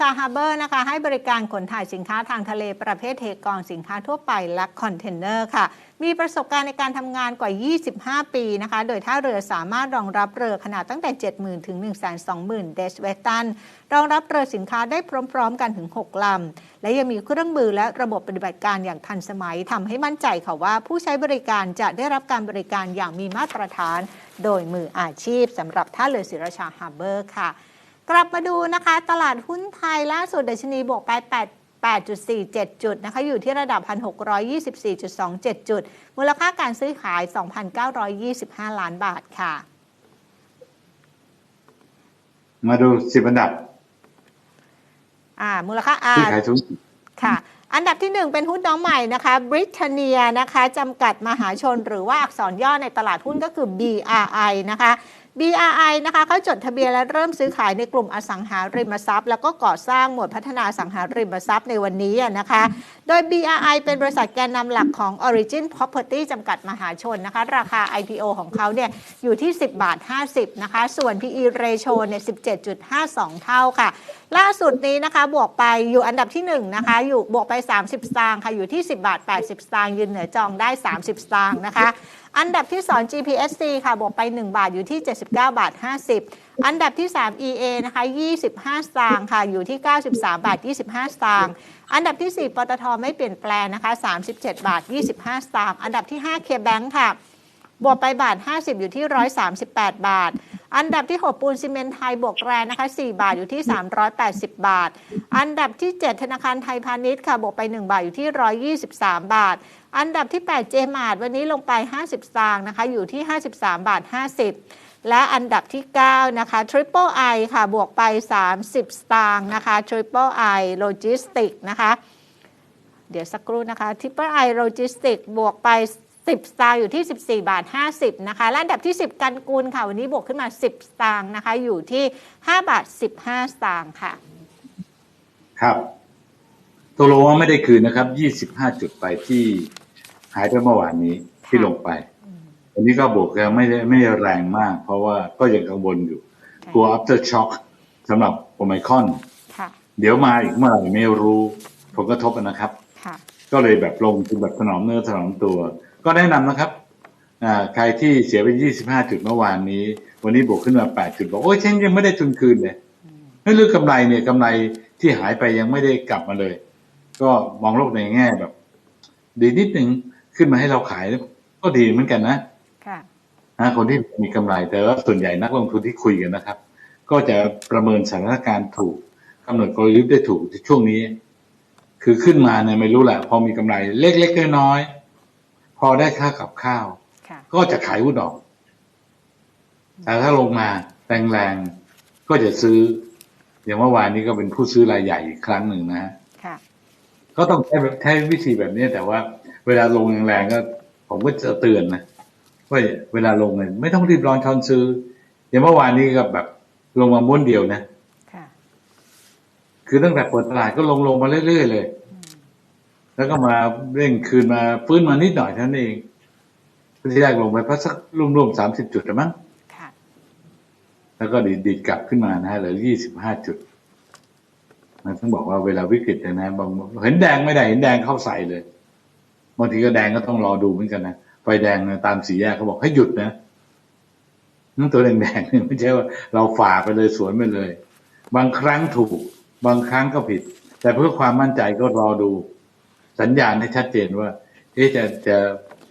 ชาฮาร์เบอร์นะคะให้บริการขนถ่ายสินค้าทางทะเลประเภทเทกองสินค้าทั่วไปและคอนเทนเนอร์ค่ะ มีประสบการณ์ในการทำงานกว่า 25 ปีนะคะ โดยท่าเรือสามารถรองรับเรือขนาดตั้งแต่ 70,000 ถึง 120,000 เดชเวตัน รองรับเรือสินค้าได้พร้อม ๆ กันถึง 6 ลำ และยังมีเครื่องมือและระบบปฏิบัติการอย่างทันสมัยทำให้มั่นใจค่ะว่า ผู้ใช้บริการจะได้รับการบริการอย่างมีมาตรฐาน โดยมืออาชีพสำหรับท่าเรือศรีราชาฮาร์เบอร์ค่ะ กลับมาดูนะคะ ตลาดหุ้นไทยล่าสุดดัชนีบวกไป 8 8.47 จุดนะคะอยู่ที่ระดับ 1,624.27 จุด มูลค่าการซื้อขาย 2,925 ล้านบาทค่ะ มาดูสิบอันดับ อ่า มูลค่าอ่าที่ขายสูงสุดค่ะ อันดับที่1เป็นหุ้นน้องใหม่นะคะ Britannia นะคะจำกัดมหาชนหรือว่าอักษรย่อในตลาดหุ้นก็คือ BRI นะคะ BRI นะคะเขาจดทะเบียนและเริ่มซื้อขายในกลุ่มอสังหาริมทรัพย์ แล้วก็ก่อสร้างหมวดพัฒนาอสังหาริมทรัพย์ในวันนี้นะคะ โดย BRI เป็นบริษัทแกนนำหลักของ Origin Property จำกัดมหาชนนะคะ ราคา IPO ของเขาเนี่ยอยู่ที่ 10 บาท 50 นะคะ ส่วน PE ratio เนี่ย 17.52 เท่าค่ะ ล่าสุดนี้นะคะ บวกไปอยู่อันดับที่ 1 นะคะ อยู่บวกไป 30 สตางค์ค่ะ อยู่ที่ 10 บาท 80 สตางค์ยืนเหนือจองได้ 30 สตางค์นะคะ อันดับที่ 2 GPSC ค่ะบวกไป 1 บาทอยู่ที่ 79 บาท 50 อันดับที่ 3 EA นะคะ 25 สตางค์ค่ะอยู่ที่ 93 บาท 25 สตางค์อันดับที่ 4 ปตทไม่เปลี่ยนแปลงนะคะ 37 บาท 25 สตางค์อันดับที่5 KBank ค่ะบวกไปบาท 50 อยู่ที่ 138 บาท อันดับที่ 6 ปูนซีเมนต์ไทยบวกแรงนะคะ4บาทอยู่ที่ 380 บาท อันดับที่ 7 ธนาคารไทยพาณิชย์ค่ะบวกไป 1 บาทอยู่ที่ 123 บาท อันดับที่ 8 เจมาร์วันนี้ลงไป 50สตางค์นะคะอยู่ที่ 53 บาท 50 และอันดับที่ 9 นะคะ Triple I ค่ะบวกไป 30 สตางค์นะคะ Triple I Logistics นะคะเดี๋ยวสักครู่นะคะ Triple I Logistics บวกไป 10 สตางค์อยู่ที่ 14 บาท 50 นะคะ และอันดับที่ 10 กันกูลค่ะ วันนี้บวกขึ้นมา 10 สตางค์นะคะ อยู่ที่ 5 บาท 15 สตางค์ค่ะ ครับตกลงว่าไม่ได้คืนนะครับ 25 จุดไปที่หายไปเมื่อวานนี้ที่ลงไปวันนี้ก็บวกยังไม่ได้ไม่ได้แรงมาก เพราะว่าก็ยังกังวลอยู่ กลัว after shock สำหรับโอไมครอนค่ะเดี๋ยวมาอีกเมื่อไหร่ไม่รู้ผลกระทบนะครับค่ะก็เลยแบบลงทุนแบบถนอมเนื้อถนอมตัว ก็แนะนำนะครับอ่าใครที่เสียไป 25 จุดเมื่อวานนี้ วันนี้บวกขึ้นมา 8 จุดบอกโอ้ยฉันยังไม่ได้ทุนคืนเลยไม่เรื่องกำไรเนี่ยกำไรที่หายไปยังไม่ได้กลับมาเลย ก็มองโลกในแง่แบบ ดีนิดหนึ่งขึ้นมาให้เราขายก็ดีเหมือนกันนะค่ะนะคนที่มีกำไรแต่ว่าส่วนใหญ่นักลงทุนที่คุยกันนะครับ ก็จะประเมินสถานการณ์ถูกกำหนดกลยุทธ์ได้ถูกในช่วงนี้ คือขึ้นมาเนี่ยไม่รู้แหละพอมีกำไรเล็กๆน้อยๆพ อได้ค่ากับข้าวค่ะก็จะขายหุ้นออก แต่ถ้าลงมาแรงๆก็จะซื้อ อย่างเมื่อวานนี้ก็เป็นผู้ซื้อรายใหญ่อีกครั้งหนึ่งนะฮะค่ะก็ต้องใช้แบบใช้วิธีแบบนี้แต่ว่า เวลาลงแรงๆก็ ผมก็จะเตือนนะว่าเวลาลงเนี่ยไม่ต้องรีบร้อนช้อนซื้อ อย่างเมื่อวานนี้ก็แบบลงมาม้วนเดียวนะค่ะคือตั้งแต่เปิดตลาดก็ลงลงมาเรื่อยๆเลย แล้วก็มาเร่งคืนมาฟื้นมานิดหน่อยเท่านั้นเองที่แรกลงไปพักสักรวมๆสามสิบจุดละมั้งค่ะแล้วก็ดีดดีดกลับขึ้นมานะฮะเหลือยี่สิบห้าจุดมันต้องบอกว่าเวลาวิกฤตเนยนะบางเห็นแดงไม่ได้เห็นแดงเข้าใส่เลยบางทีก็แดงก็ต้องรอดูเหมือนกันนะไฟแดงนะตามสีแยกเขาบอกให้หยุดนะนั่นตัวแดงๆเนี่ยไม่ใช่ว่าเราฝ่าไปเลยสวนไปเลย บางครั้งถูก บางครั้งก็ผิด แต่เพื่อความมั่นใจก็รอดู สัญญาณให้ชัดเจนว่าเอ๊ะจะจะ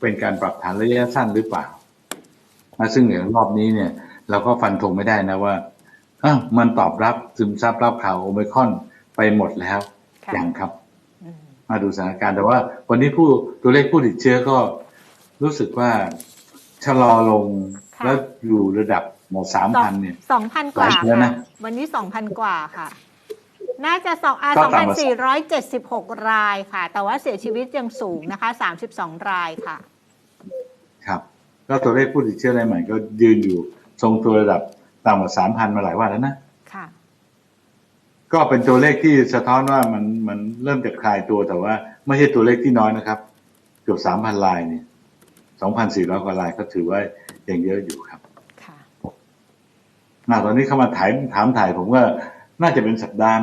เป็นการปรับฐานระยะสั้นหรือเปล่านะซึ่งอย่างรอบนี้เนี่ย เราก็ฟันธงไม่ได้นะว่าอ้าวมันตอบรับซึมซับรับข่าวโอไมครอนไปหมดแล้วค่ะอย่างครับอืมมาดูสถานการณ์แต่ว่า วันนี้ผู้ตัวเลขผู้ติดเชื้อก็รู้สึกว่าชะลอลงค่ะแล้วอยู่ระดับหมดสามพันเนี่ยสองพันกว่าหลายเดือนค่ะนะวันนี้สองพันกว่าค่ะ น่าจะสองอ่าก็สองต่ำพันกว่าสี่ร้อยเจ็ดสิบหกรายค่ะ แต่ว่าเสียชีวิตยังสูงนะคะสามสิบสองรายค่ะ ครับ ก็ตัวเลขผู้ติดเชื้อรายใหม่ก็ยืนอยู่ทรงตัวระดับต่ำกว่าสามพันมาหลายวันแล้วนะ ค่ะ ก็เป็นตัวเลขที่สะท้อนว่ามันมันเริ่มจะคลายตัวแต่ว่าไม่ใช่ตัวเลขที่น้อยนะครับ เกือบสามพันลายเนี่ยสองพันสี่ร้อยกว่าลายก็ถือว่ายังเยอะอยู่ครับค่ะน่าตอนนี้เข้ามาถ่ายถามถ่ายผมว่าน่าจะเป็นสัปดาห์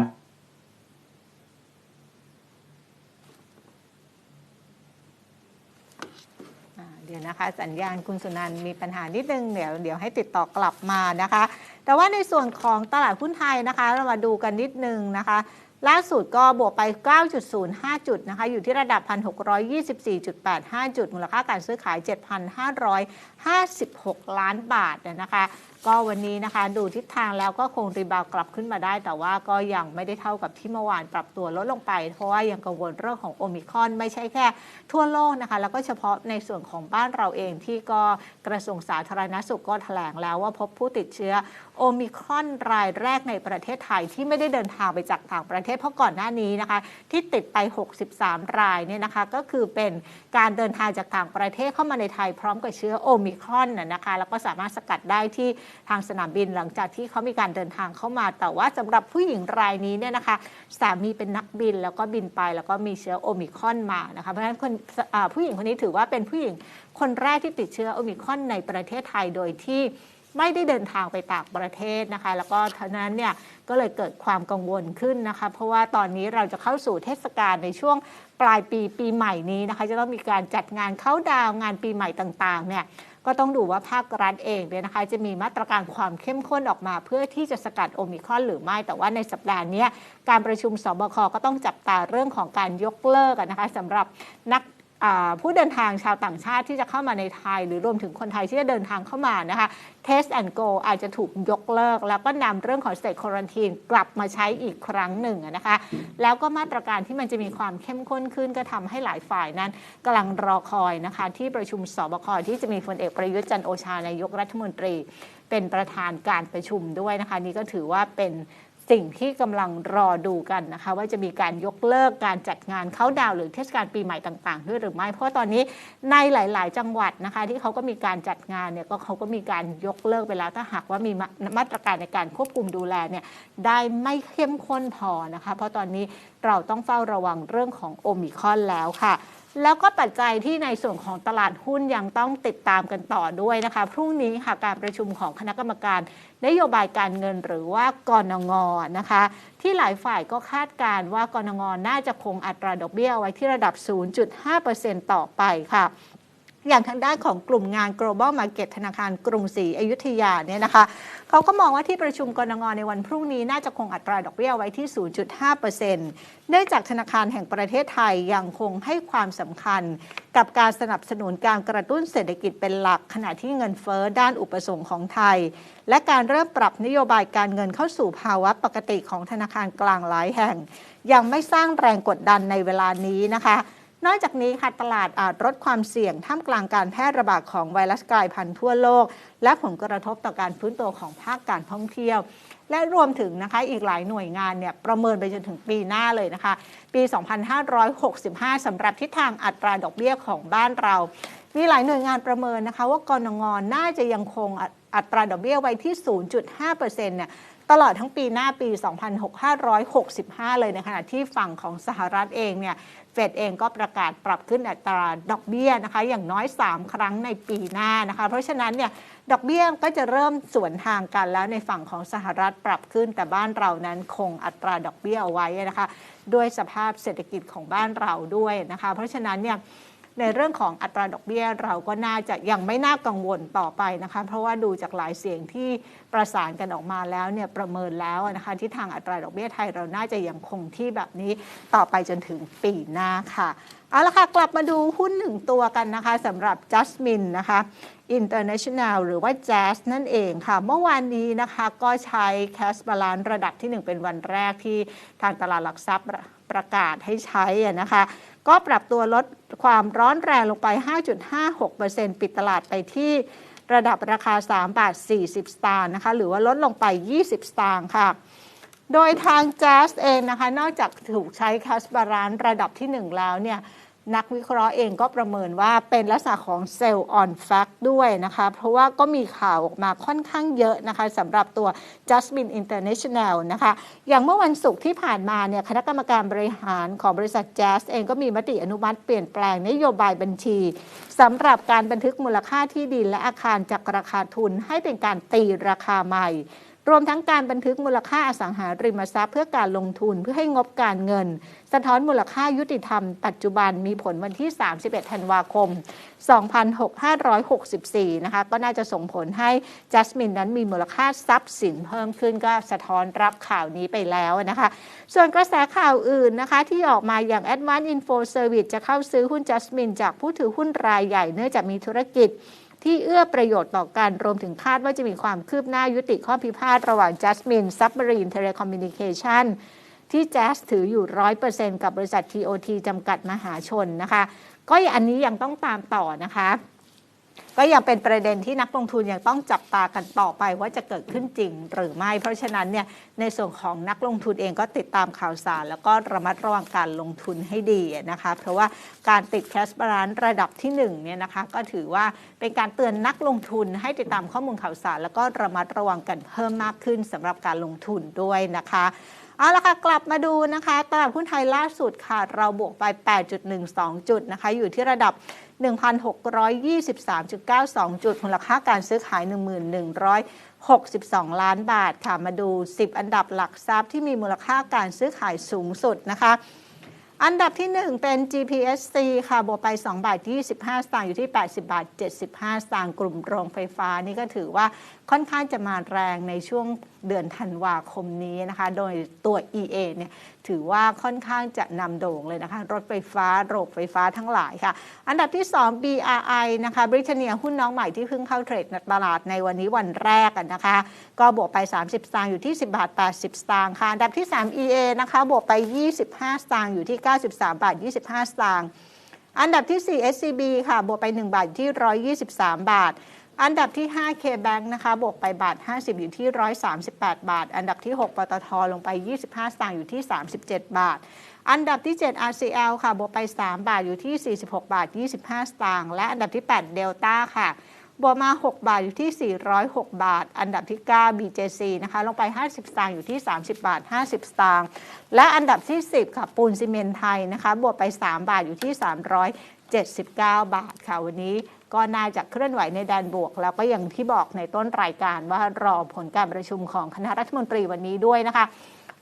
เดี๋ยว นะคะ สัญญาณคุณสุนันมีปัญหานิดนึงเดี๋ยวเดี๋ยวให้ติดต่อกลับมานะคะ แต่ว่าในส่วนของตลาดหุ้นไทยนะคะ เรามาดูกันนิดนึงนะคะล่าสุดก็บวกไป 9.05 จุดนะคะ อยู่ที่ระดับ 1,624.85 จุด มูลค่าการซื้อขาย 7,556 ล้านบาทนะคะ ก็วันนี้นะคะดูทิศทางแล้วก็คงรีบาวกลับขึ้นมาได้ แต่ว่าก็ยังไม่ได้เท่ากับที่เมื่อวานปรับตัวลดลงไป เพราะว่ายังกังวลเรื่องของโอมิคอนไม่ใช่แค่ ทั่วโลกนะคะ แล้วก็เฉพาะในส่วนของบ้านเราเองที่ก็กระทรวงสาธารณสุขก็แถลงแล้วว่าพบผู้ติดเชื้อโอมิครอนรายแรกในประเทศไทยที่ไม่ได้เดินทางไปจากต่างประเทศเพราะก่อนหน้านี้นะคะ ที่ติดไป 63 รายเนี่ยนะคะ ก็คือเป็นการเดินทางจากต่างประเทศเข้ามาในไทยพร้อมกับเชื้อโอมิครอนนะนะคะแล้วก็สามารถสกัดได้ที่ทางสนามบินหลังจากที่เขามีการเดินทางเข้ามา แต่ว่าสำหรับผู้หญิงรายนี้เนี่ยนะคะสามีเป็นนักบินแล้วก็บินไปแล้วก็มีเชื้อโอมิคอนมานะคะเพราะฉะนั้นคนผู้หญิงคนนี้ถือว่าเป็นผู้หญิงคนแรกที่ติดเชื้อโอมิคอนในประเทศไทยโดยที่ไม่ได้เดินทางไปต่างประเทศนะคะ แล้วก็ท่านั้นเนี่ยก็เลยเกิดความกังวลขึ้นนะคะ เพราะว่าตอนนี้เราจะเข้าสู่เทศกาลในช่วงปลายปีปีใหม่นี้นะคะ จะต้องมีการจัดงานเข้าดาวงานปีใหม่ต่างๆเนี่ย ก็ต้องดูว่าภาครัฐเองเนี่ยนะคะจะมีมาตรการความเข้มข้นออกมา เพื่อที่จะสกัดโอมิครอนหรือไม่ แต่ว่าในสัปดาห์นี้การประชุมสบคก็ต้องจับตาเรื่องของการยกเลิกนะคะสำหรับนัก ผู้เดินทางชาวต่างชาติที่จะเข้ามาในไทย หรือรวมถึงคนไทยที่จะเดินทางเข้ามานะคะ Test and Go อาจจะถูกยกเลิก แล้วก็นำเรื่องของ State Quarantine กลับมาใช้อีกครั้งหนึ่งนะคะ แล้วก็มาตรการที่มันจะมีความเข้มข้นขึ้นก็ทำให้หลายฝ่ายนั้นกำลังรอคอยนะคะ ที่ประชุมสบคที่จะมีพลเอกประยุทธ์จันโอชานายกรัฐมนตรี เป็นประธานการประชุมด้วยนะคะ นี่ก็ถือว่าเป็น สิ่งที่กำลังรอดูกันนะคะ ว่าจะมีการยกเลิกการจัดงานเข้าดาวหรือเทศกาลปีใหม่ต่าง ๆ ด้วยหรือไม่ เพราะตอนนี้ในหลาย ๆ จังหวัดนะคะ ที่เขาก็มีการจัดงานเนี่ยก็เขาก็มีการยกเลิกไปแล้ว ถ้าหากว่ามีมาตรการในการควบคุมดูแลเนี่ยได้ไม่เข้มข้นพอนะคะ เพราะตอนนี้เราต้องเฝ้าระวังเรื่องของโอมิคอนแล้วค่ะ แล้วก็ปัจจัยที่ในส่วนของตลาดหุ้นยังต้องติดตามกันต่อด้วยนะคะ พรุ่งนี้ค่ะการประชุมของคณะกรรมการ นโยบายการเงินหรือว่ากรนงนะคะ ที่หลายฝ่ายก็คาดการณ์ว่ากรนงน่าจะคงอัตราดอกเบี้ยไว้ที่ระดับ 0.5%ต่อไปค่ะ อย่างทางด้านของกลุ่มงาน global market ธนาคารกรุงศรีอยุธยาเนี่ยนะคะเขาก็มองว่าที่ประชุมกรงในวันพรุ่งนี้น่าจะคงอัตราดอกเบี้ยไว้ที่ 0.5%เนื่องจากธนาคารแห่งประเทศไทยยังคงให้ความสำคัญกับการสนับสนุนการกระตุ้นเศรษฐกิจเป็นหลัก ขณะที่เงินเฟ้อด้านอุปสงค์ของไทย และการเริ่มปรับนโยบายการเงินเข้าสู่ภาวะปกติของธนาคารกลางหลายแห่ง ยังไม่สร้างแรงกดดันในเวลานี้นะคะ นอกจากนี้ค่ะตลาดอาจลดความเสี่ยงท่ามกลางการแพร่ระบาดของไวรัสกลายพันธุ์ทั่วโลก และผลกระทบต่อการฟื้นตัวของภาคการท่องเที่ยว และรวมถึงนะคะอีกหลายหน่วยงานเนี่ยประเมินไปจนถึงปีหน้าเลยนะคะ ปี 2565สำหรับทิศทางอัตราดอกเบี้ยของบ้านเรา มีหลายหน่วยงานประเมินนะคะ ว่ากรงงน่าจะยังคงอัตราดอกเบี้ยไว้ที่ 0.5%เนี่ย ตลอดทั้งปีหน้าปี 2565 เลยในขณะที่ฝั่งของสหรัฐเองเนี่ยเฟดเองก็ประกาศปรับขึ้นอัตราดอกเบี้ยนะคะ อย่างน้อย 3 ครั้งในปีหน้านะคะ เพราะฉะนั้นเนี่ยดอกเบี้ยก็จะเริ่มสวนทางกันแล้วในฝั่งของสหรัฐปรับขึ้นแต่บ้านเรานั้นคงอัตราดอกเบี้ยเอาไว้นะคะ ด้วยสภาพเศรษฐกิจของบ้านเราด้วยนะคะ เพราะฉะนั้นเนี่ย ในเรื่องของอัตราดอกเบี้ยเราก็น่าจะยังไม่น่ากังวลต่อไปนะคะเพราะว่าดูจากหลายเสียงที่ประสานกันออกมาแล้วเนี่ยประเมินแล้วนะคะที่ทางอัตราดอกเบี้ยไทยเราน่าจะยังคงที่แบบนี้ต่อไปจนถึงปีหน้าค่ะเอาละค่ะ กลับมาดูหุ้นหนึ่งตัวกันนะคะสำหรับ Jasmine นะคะ International หรือว่า Jazz นั่นเองค่ะ เมื่อวานนี้นะคะก็ใช้ Cash Balance ระดับที่ 1 เป็นวันแรกที่ทางตลาดหลักทรัพย์ประกาศให้ใช้นะคะ ก็ปรับตัวลดความร้อนแรงลงไป 5.56%ปิดตลาดไปที่ระดับราคา 3 บาท 40 สตางค์นะคะ หรือว่าลดลงไป 20 สตางค์ค่ะ โดยทางแจ๊สเองนะคะ นอกจากถูกใช้คัสบารานระดับที่ 1 แล้วเนี่ย นักวิเคราะห์เองก็ประเมินว่าเป็นลักษณะของเซลล์ออนแฟกด้วยนะคะ เพราะว่าก็มีข่าวออกมาค่อนข้างเยอะนะคะสำหรับตัว Jasmine International นะคะ อย่างเมื่อวันศุกร์ที่ผ่านมาเนี่ยคณะกรรมการบริหารของบริษัท Jazz เองก็มีมติอนุมัติเปลี่ยนแปลงนโยบายบัญชีสำหรับการบันทึกมูลค่าที่ดินและอาคารจากราคาทุนให้เป็นการตีราคาใหม่ รวมทั้งการบันทึกมูลค่าอสังหาริมทรัพย์เพื่อการลงทุนเพื่อให้งบการเงิน สะท้อนมูลค่ายุติธรรมปัจจุบันมีผลวันที่ 31 ธันวาคม 2564 นะคะ ก็น่าจะส่งผลให้จัสมินนั้นมีมูลค่าทรัพย์สินเพิ่มขึ้นก็สะท้อนรับข่าวนี้ไปแล้วนะคะ ส่วนกระแสข่าวอื่นนะคะ ที่ออกมาอย่าง Advanced Info Service จะเข้าซื้อหุ้นจัสมินจากผู้ถือหุ้นรายใหญ่เนื่องจากมีธุรกิจ ที่เอื้อประโยชน์ต่อกันรวมถึงคาดว่าจะมีความคืบหน้ายุติข้อพิพาทระหว่าง Jasmine Submarine Telecommunication ที่แจ๊สถืออยู่ 100%กับบริษัท TOT จำกัดมหาชนนะคะ ก็อันนี้ยังต้องตามต่อนะคะ ก็ยังเป็นประเด็นที่นักลงทุนยังต้องจับตากันต่อไปว่าจะเกิดขึ้นจริงหรือไม่ เพราะฉะนั้นเนี่ยในส่วนของนักลงทุนเองก็ติดตามข่าวสาร แล้วก็ระมัดระวังการลงทุนให้ดีนะคะ เพราะว่าการติดแคสบาลานระดับที่1เนี่ยนะคะก็ถือว่าเป็นการเตือนนักลงทุนให้ติดตามข้อมูลข่าวสาร แล้วก็ระมัดระวังกันเพิ่มมากขึ้นสำหรับการลงทุนด้วยนะคะเอาละค่ะ กลับมาดูนะคะ ตลาดหุ้นไทยล่าสุดค่ะ เราบวกไป 8.12 จุดนะคะ อยู่ที่ระดับ 1,623.92 จุดมูลค่าการซื้อขาย1162 ล้านบาทค่ะ มาดู 10 อันดับหลักทรัพย์ที่มีมูลค่าการซื้อขายสูงสุดนะคะอันดับที่ 1 เป็น GPSC ค่ะ บวกไป 2 บาท 25 สตางค์อยู่ที่ 80 บาท 75 สตางค์กลุ่มโรงไฟฟ้านี่ก็ถือว่าค่อนข้างจะมาแรงในช่วงเดือนธันวาคมนี้นะคะ โดยตัว EA เนี่ยถือว่าค่อนข้างจะนำโด่งเลยนะคะ รถไฟฟ้าโรงไฟฟ้าทั้งหลายค่ะ อันดับที่ 2 BRI นะคะบริเตเนียหุ้นน้องใหม่ที่เพิ่งเข้าเทรดในตลาดในวันนี้วันแรกนะคะ ก็บวกไป 30 สตางค์อยู่ที่ 10 บาท 80 สตางค์ค่ะ อันดับที่ 3 EA นะคะบวกไป 25 สตางค์อยู่ที่ 93 บาท 25 สตางค์อันดับที่ 4 SCB ค่ะบวกไป 1 บาทอยู่ที่ 123 บาท อันดับที่ 5 KBank นะคะบวกไปบาท 50 อยู่ที่ 138 บาท อันดับที่ 6 ปตทลงไป 25 สตางค์อยู่ที่ 37 บาท อันดับที่ 7 RCL ค่ะบวกไป 3 บาทอยู่ที่ 46 บาท 25 สตางค์และอันดับที่ 8 Delta ค่ะบวกมา 6 บาทอยู่ที่ 406 บาท อันดับที่ 9 BJC นะคะ ลงไป 50 สตางค์อยู่ที่ 30 บาท 50 สตางค์ และอันดับที่ 10 ค่ะ ปูนซีเมนไทยนะคะ บวกไป 3 บาทอยู่ที่ 379 บาทค่ะ วันนี้ ก็น่าจะเคลื่อนไหวในแดนบวก แล้วก็อย่างที่บอกในต้นรายการว่ารอผลการประชุมของคณะรัฐมนตรีวันนี้ด้วยนะคะ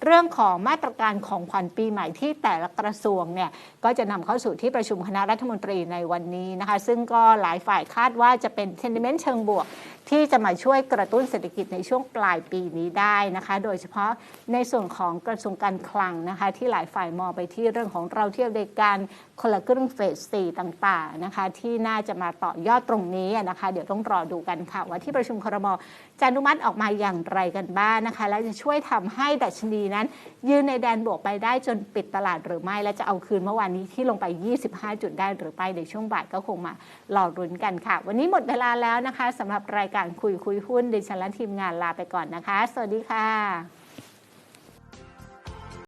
เรื่องของมาตรการของขวัญปีใหม่ที่แต่ละกระทรวงเนี่ยก็จะนำเข้าสู่ที่ประชุมคณะรัฐมนตรีในวันนี้นะคะ ซึ่งก็หลายฝ่ายคาดว่าจะเป็นเทนดิเมนต์เชิงบวก ที่จะมาช่วยกระตุ้นเศรษฐกิจในช่วงปลายปีนี้ได้นะคะ โดยเฉพาะในส่วนของกระทรวงการคลังนะคะ ที่หลายฝ่ายมองไปที่เรื่องของเราเที่ยวในการคนละครึ่งเฟสสี่ต่างๆนะคะที่น่าจะมาต่อยอดตรงนี้นะคะ เดี๋ยวต้องรอดูกันค่ะ ว่าที่ประชุมครมจะอนุมัติออกมาอย่างไรกันบ้างนะคะ และจะช่วยทำให้ดัชนีนั้น ยืนในแดนบวกไปได้จนปิดตลาดหรือไม่ และจะเอาคืนเมื่อวานนี้ที่ลงไป 25 จุดได้หรือไม่ในช่วงบ่ายก็คงมารอรุ้นกันค่ะ วันนี้หมดเวลาแล้วนะคะสำหรับรายการการคุยคุยหุ้นดิฉันและทีมงานลาไปก่อนนะคะ สวัสดีค่ะ